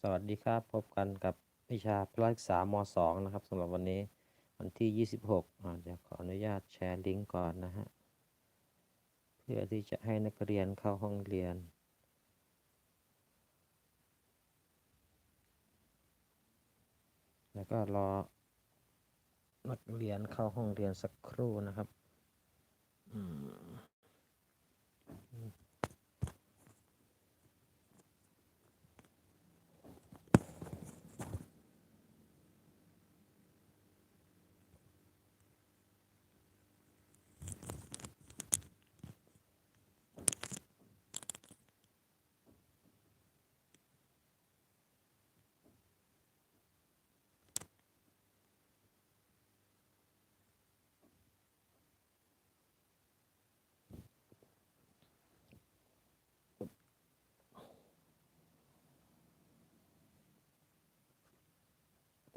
สวัสดีครับ พบกันกับวิชาพละศึกษามสองนะครับสำหรับวันนี้วันที่ 26อ่าจะขออนุญาตแชร์ลิงก์ก่อนนะฮะ เพื่อที่จะให้นักเรียนเข้าห้องเรียน แล้วก็รอ นักเรียนเข้าห้องเรียนสักครู่นะครับ อืม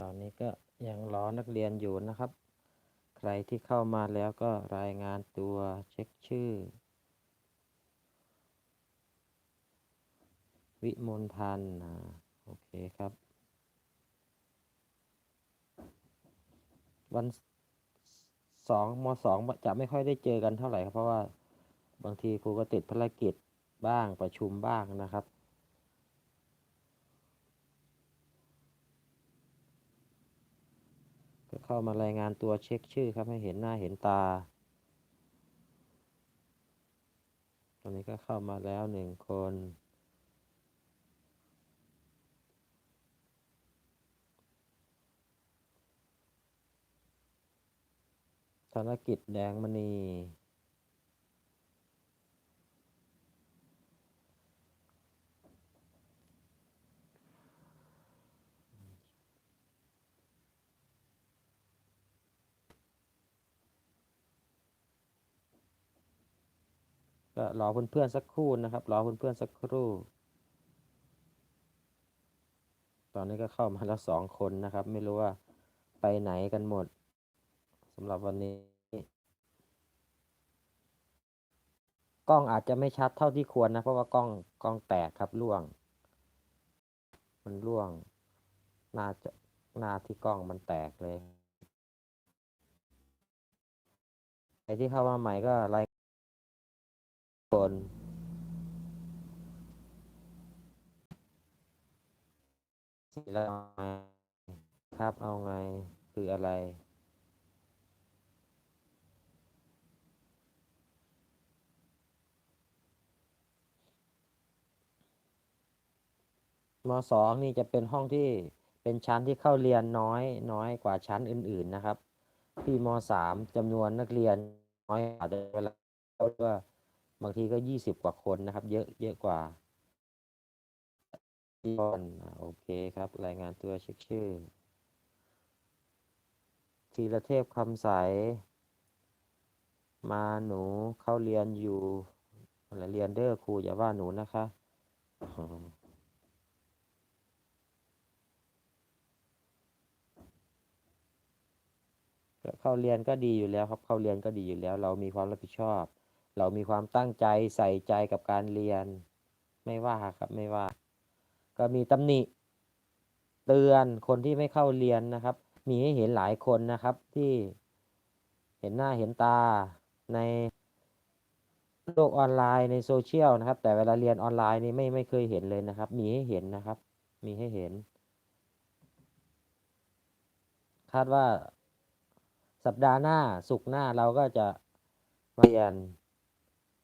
ตอนนี้ก็ยังรอนักเรียนอยู่นะครับ ใครที่เข้ามาแล้วก็รายงานตัวเช็คชื่อ วิมลพันธ์โอเคครับ วันสองมสองจะไม่ค่อยได้เจอกันเท่าไหร่ครับ เพราะว่าบางทีครูก็ติดภารกิจบ้างประชุมบ้างนะครับ เข้ามารายงานตัวเช็คชื่อครับให้เห็นหน้าเห็นตา ตอนนี้ก็เข้ามาแล้วหนึ่งคนธนกิจแดงมณี ก็รอเพื่อนๆสักครู่นะครับ รอเพื่อนๆสักครู่ ตอนนี้ก็เข้ามาแล้วสองคนนะครับ ไม่รู้ว่าไปไหนกันหมดสำหรับวันนี้ กล้องอาจจะไม่ชัดเท่าที่ควรนะ เพราะว่ากล้องกล้องแตกครับร่วง มันร่วงหน้าจะหน้าที่กล้องมันแตกเลยไอ้ที่เข้ามาใหม่ก็รา ยคนแล้วเอาไงครับเอาไงคืออะไรมสองนี่จะเป็นห้องที่เป็นชั้นที่เข้าเรียนน้อยน้อยกว่าชั้นอื่น ๆนะครับ ที่มสามจำนวนนักเรียนน้อยอาจจะเวลาว่า บางทีก็ยี่สิบกว่าคนนะครับ เยอะเยอะกว่าคนอ่าโอเคครับ รายงานตัวเช็คชื่อธีรเทพคำใส มาหนูเข้าเรียนอยู่อะไรเรียนเด้อครูอย่าว่าหนูนะคะเข้าเรียนก็ดีอยู่แล้วครับ เข้าเรียนก็ดีอยู่แล้ว เรามีความรับผิดชอบ เรามีความตั้งใจใส่ใจกับการเรียน ไม่ว่าครับไม่ว่า ก็มีตำหนิ เตือนคนที่ไม่เข้าเรียนนะครับ มีให้เห็นหลายคนนะครับที่เห็นหน้าเห็นตาในโลกออนไลน์ในโซเชียลนะครับ แต่เวลาเรียนออนไลน์นี่ไม่ไม่เคยเห็นเลยนะครับ มีให้เห็นนะครับ มีให้เห็น คาดว่าสัปดาห์หน้าสุกร์หน้าเราก็จะมาเรียน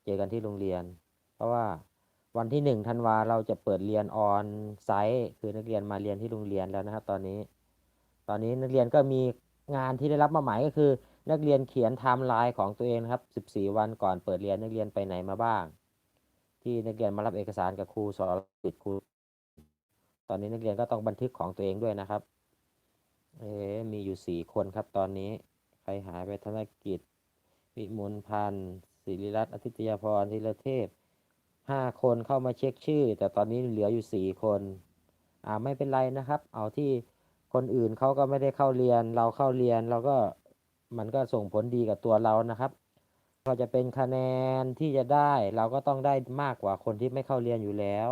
จอกันที่โรงเรียน เพราะว่าวันที่หนึ่งธันวาเราจะเปิดเรียนออนไซต์คือนักเรียนมาเรียนที่โรงเรียนแล้วนะครับ ตอนนี้ ตอนนี้นักเรียนก็มีงานที่ได้รับมาหมายก็คือ นักเรียนเขียนไทม์ไลน์ของตัวเองนะครับ 14 วันก่อนเปิดเรียนนักเรียนไปไหนมาบ้าง ที่นักเรียนมารับเอกสารกับครูสอนติดครู ตอนนี้นักเรียนก็ต้องบันทึกของตัวเองด้วยนะครับ เอ๊มีอยู่สี่คนครับ ตอนนี้ใครหายไปธนกิจวิมลพันธ์ ศิริรัตน์อาทิตยาพรธีรเทพห้าคนเข้ามาเช็คชื่อ แต่ตอนนี้เหลืออยู่สี่คนอ่าไม่เป็นไรนะครับ เอาที่คนอื่นเขาก็ไม่ได้เข้าเรียน เราเข้าเรียนเราก็มันก็ส่งผลดีกับตัวเรานะครับก็จะเป็นคะแนนที่จะได้ เราก็ต้องได้มากกว่าคนที่ไม่เข้าเรียนอยู่แล้ว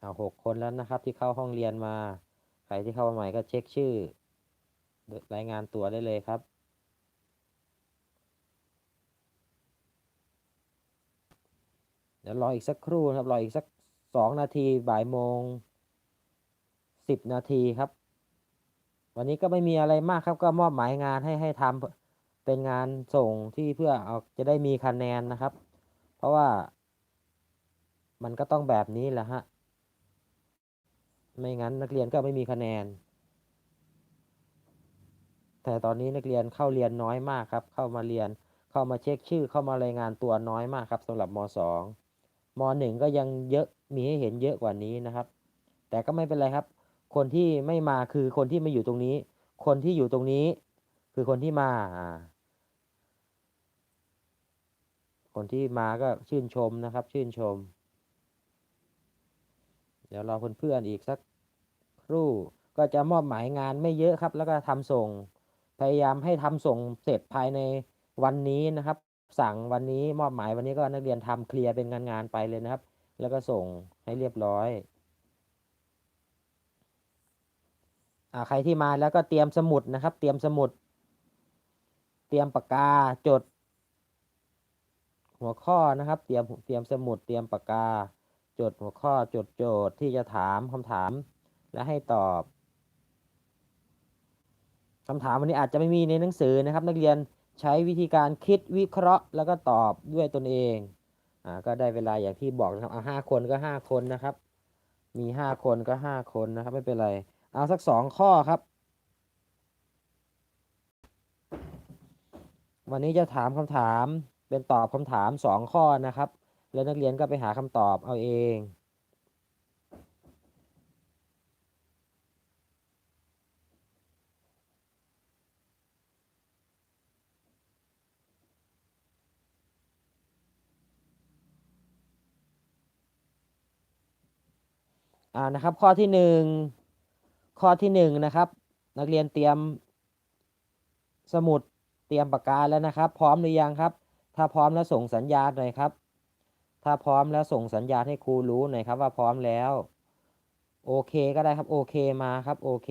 เอาหกคนแล้วนะครับที่เข้าห้องเรียนมา ใครที่เข้ามาใหม่ก็เช็คชื่อรายงานตัวได้เลยครับ ดี๋ยวรออีกสักครู่นะครับรออีกสักสองนาทีบ่ายโมงสิบนาทีครับ วันนี้ก็ไม่มีอะไรมากครับ ก็มอบหมายงานให้ให้ทำเป็นงานส่งที่เพื่อเอาจะได้มีคะแนนนะครับ เพราะว่า มันก็ต้องแบบนี้แหละฮะไม่งั้นนักเรียนก็ไม่มีคะแนน แต่ตอนนี้นักเรียนเข้าเรียนน้อยมากครับ เข้ามาเรียน เข้ามาเช็คชื่อ เข้ามารายงานตัวน้อยมากครับสำหรับม .2 ม .1 ก็ยังเยอะมีให้เห็นเยอะกว่านี้นะครับ แต่ก็ไม่เป็นไรครับ คนที่ไม่มาคือคนที่ไม่อยู่ตรงนี้ คนที่อยู่ตรงนี้ คือคนที่มาอ่าคนที่มาก็ชื่นชมนะครับ ชื่นชม เดี๋ยวรอเพื่อนๆอีกสักครู่ก็จะมอบหมายงานไม่เยอะครับ แล้วก็ทำส่งพยายามให้ทำส่งเสร็จภายในวันนี้นะครับ สั่งวันนี้มอบหมายวันนี้ก็นักเรียนทำเคลียร์เป็นงานงานไปเลยนะครับ แล้วก็ส่งให้เรียบร้อยอ่าใครที่มาแล้วก็เตรียมสมุดนะครับ เตรียมสมุด เตรียมปากกาจด หัวข้อนะครับ เตรียมเตรียมสมุด เตรียมปากกาจดหัวข้อจดโจทย์ที่จะถามคำถาม และให้ตอบคำถามวันนี้อาจจะไม่มีในหนังสือนะครับ นักเรียน ใช้วิธีการคิดวิเคราะห์ แล้วก็ตอบด้วยตนเองอ่าก็ได้เวลาอย่างที่บอกนะครับเอาห้าคนก็ห้าคนนะครับ มีห้าคนก็ห้าคนนะครับไม่เป็นไร เอาสักสองข้อครับ วันนี้จะถามคำถามเป็นตอบคำถามสองข้อนะครับ แล้วนักเรียนก็ไปหาคำตอบเอาเอง อ่านะครับ ข้อที่หนึ่งข้อที่หนึ่งนะครับ นักเรียนเตรียมสมุดเตรียมปากกาแล้วนะครับ พร้อมหรือยังครับ ถ้าพร้อมแล้วส่งสัญญาณหน่อยครับ ถ้าพร้อมแล้วส่งสัญญาณให้ครูรู้หน่อยครับ ว่าพร้อมแล้วโอเคก็ได้ครับโอเคมาครับโอเค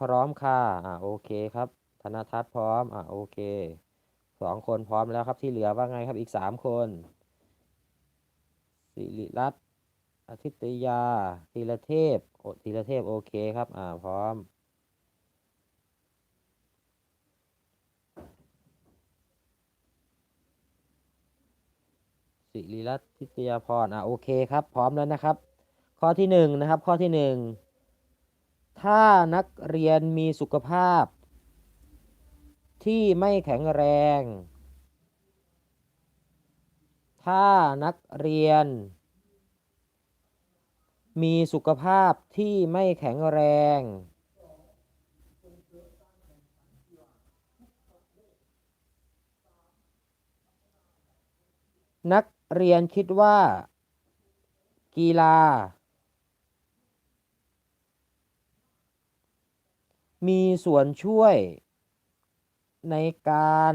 พร้อมค่ะ อ่าโอเคครับ ธนทัศน์พร้อม อ่าโอเค สองคนพร้อมแล้วครับที่เหลือว่าไงครับอีกสามคนสิริรัตน์อาทิตยาธีรเทพโอธีรเทพโอเคครับ อ่าพร้อม สิริรัตน์ทิตยาพรอ่าโอเคครับ พร้อมแล้วนะครับ ข้อที่หนึ่งนะครับ ข้อที่หนึ่งถ้านักเรียนมีสุขภาพ ที่ไม่แข็งแรง ถ้านักเรียน มีสุขภาพที่ไม่แข็งแรง นักเรียนคิดว่า กีฬา มีส่วนช่วย ในการ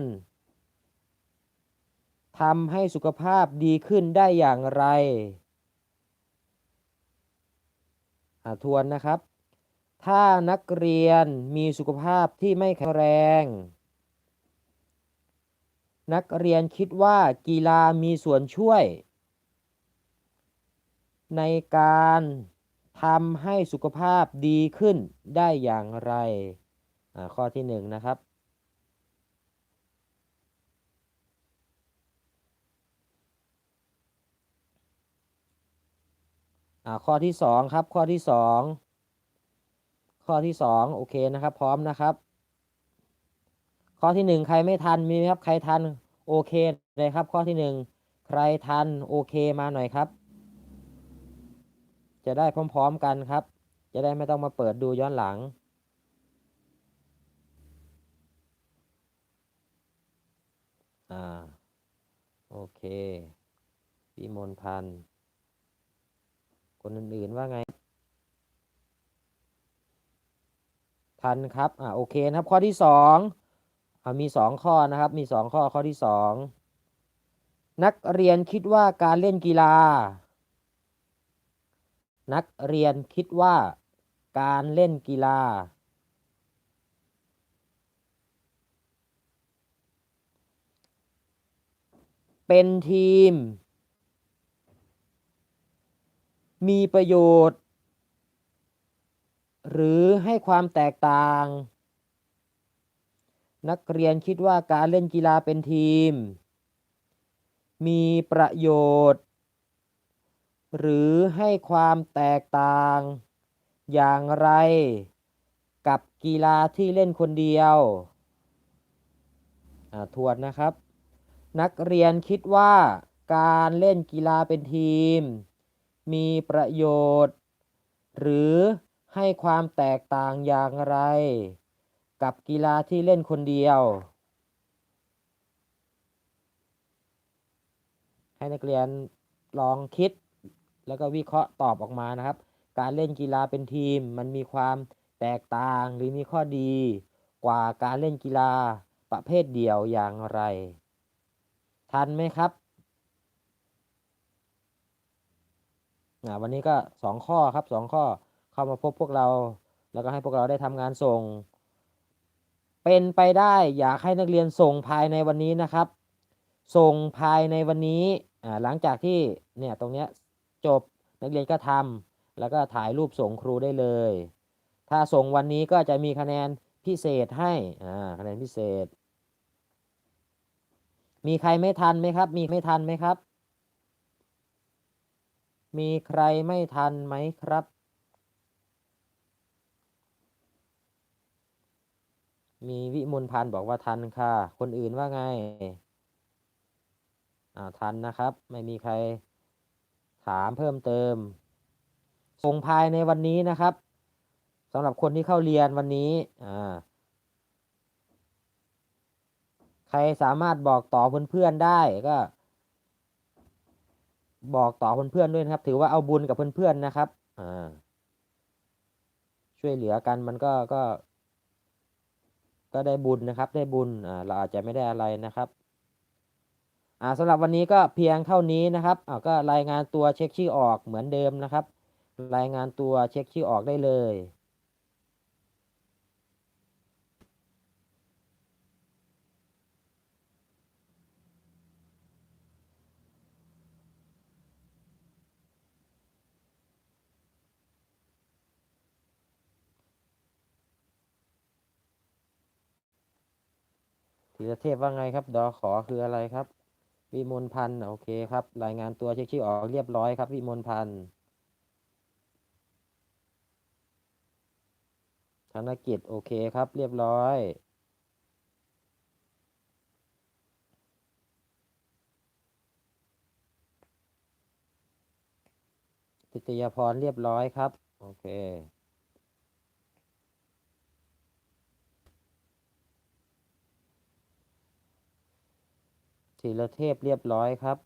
ทำให้สุขภาพดีขึ้นได้อย่างไรอ่าทวนนะครับ ถ้านักเรียนมีสุขภาพที่ไม่แข็งแรง นักเรียนคิดว่ากีฬามีส่วนช่วย ในการทำให้สุขภาพดีขึ้นได้อย่างไรอ่าข้อที่หนึ่งนะครับ อ่าข้อที่สองครับ ข้อที่สองข้อที่สองโอเคนะครับ พร้อมนะครับ ข้อที่หนึ่งใครไม่ทันมีไหมครับ ใครทันโอเคเลยครับ ข้อที่หนึ่งใครทันโอเคมาหน่อยครับ จะได้พร้อมๆกันครับ จะได้ไม่ต้องมาเปิดดูย้อนหลังอ่าโอเควิมลพันธ์ คนอื่นๆว่าไง ทันครับ อ่าโอเคนะครับ ข้อที่สองอมีสองข้อนะครับ มีสองข้อข้อที่สองนักเรียนคิดว่าการเล่นกีฬา นักเรียนคิดว่าการเล่นกีฬา เป็นทีม มีประโยชน์ หรือให้ความแตกต่าง นักเรียนคิดว่าการเล่นกีฬาเป็นทีม มีประโยชน์ หรือให้ความแตกต่าง อย่างไร กับกีฬาที่เล่นคนเดียวทวนนะครับ นักเรียนคิดว่าการเล่นกีฬาเป็นทีม มีประโยชน์ หรือให้ความแตกต่างอย่างไร กับกีฬาที่เล่นคนเดียว ให้นักเรียนลองคิด แล้วก็วิเคราะห์ตอบออกมานะครับ การเล่นกีฬาเป็นทีม มันมีความแตกต่างหรือมีข้อดี กว่าการเล่นกีฬาประเภทเดียวอย่างไร ทันไหมครับ อ่าวันนี้ก็สองข้อครับสองข้อเข้ามาพบพวกเรา แล้วก็ให้พวกเราได้ทำงานส่ง เป็นไปได้อยากให้นักเรียนส่งภายในวันนี้นะครับ ส่งภายในวันนี้หลังจากที่เนี่ยตรงเนี้ยจบนักเรียนก็ทำแล้วก็ถ่ายรูปส่งครูได้เลย ถ้าส่งวันนี้ก็จะมีคะแนนพิเศษให้คะแนนพิเศษ มีใครไม่ทันไหมครับ มีไม่ทันไหมครับ มีใครไม่ทันไหมครับ มีวิมลพันธ์บอกว่าทันค่ะ คนอื่นว่าไง อ่าทันนะครับ ไม่มีใครถามเพิ่มเติม ส่งภายในวันนี้นะครับสำหรับคนที่เข้าเรียนวันนี้ อ่า ใครสามารถบอกต่อเพื่อนๆได้ก็ บอกต่อเพื่อนๆด้วยนะครับ ถือว่าเอาบุญกับเพื่อนๆนะครับอ่าช่วยเหลือกันมันก็ก็ ก็ได้บุญนะครับ ได้บุญอ่าเราอาจจะไม่ได้อะไรนะครับอ่าสำหรับวันนี้ก็เพียงเท่านี้นะครับอ่าก็รายงานตัวเช็คชื่อออกเหมือนเดิมนะครับ รายงานตัวเช็คชื่อออกได้เลย ธีรเทพว่าไงครับ ดอขอคืออะไรครับ วิมลพันธ์โอเคครับ รายงานตัวเช็คชื่อออกเรียบร้อยครับ วิมลพันธ์ธนกิจโอเคครับ เรียบร้อยติตยพรเรียบร้อยครับ โอเค ธีรเทพเรียบร้อยครับ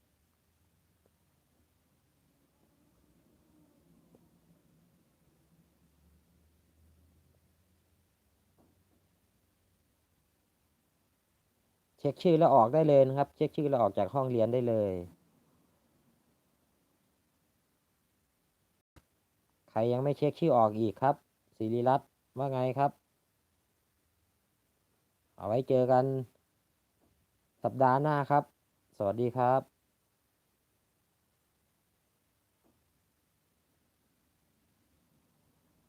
เช็คชื่อแล้วออกได้เลยนะครับ เช็คชื่อแล้วออกจากห้องเรียนได้เลยใครยังไม่เช็คชื่อออกอีกครับศิริรัตน์ว่าไงครับ เอาไว้เจอกัน สัปดาห์หน้าครับ สวัสดีครับ